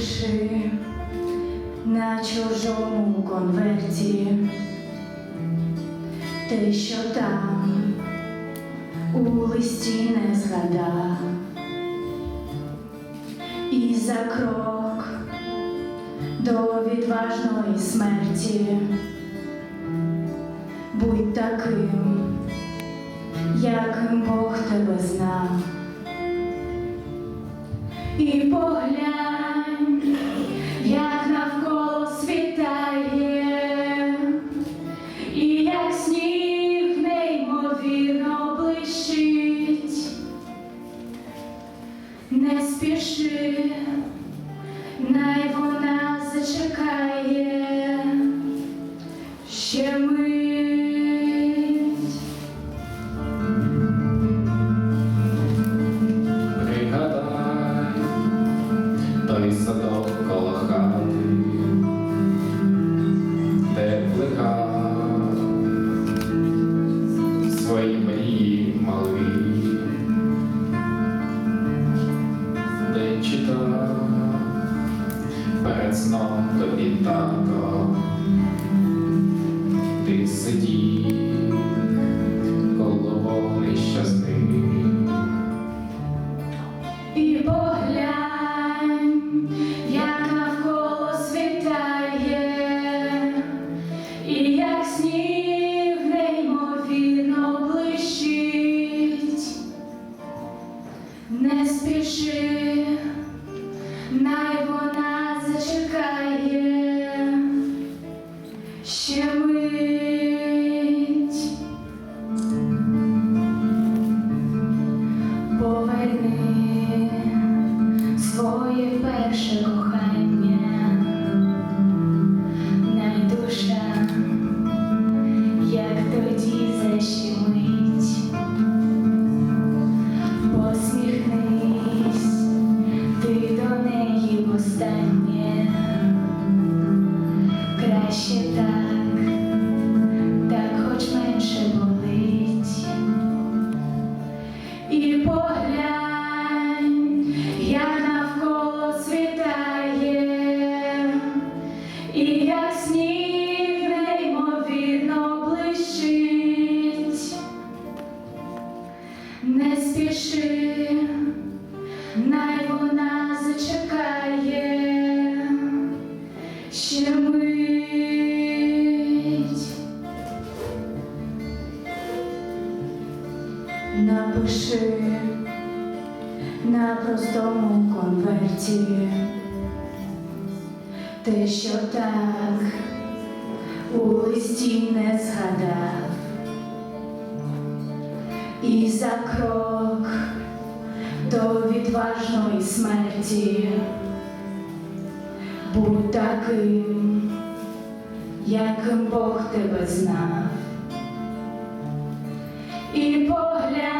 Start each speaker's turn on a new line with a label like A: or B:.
A: Напиши на чужому конверті. Те, що там у листі не згадав, і за крок до відважної смерті. Будь таким, яким Бог тебе знав. І поглянь, Не спіши, най вона зачекає ще мить.
B: Пригадай той садок коло хати, сном тобі тато, ти сидів
A: краще так, так хоч менше болить. І поглянь, як навколо світає, і як сніг неймовірно блищить. Не спіши, най вона зачекає Напиши на простому конверті те, що так у листі не згадав, і за крок до відважної смерті будь таким, яким Бог тебе знав. І поглянь,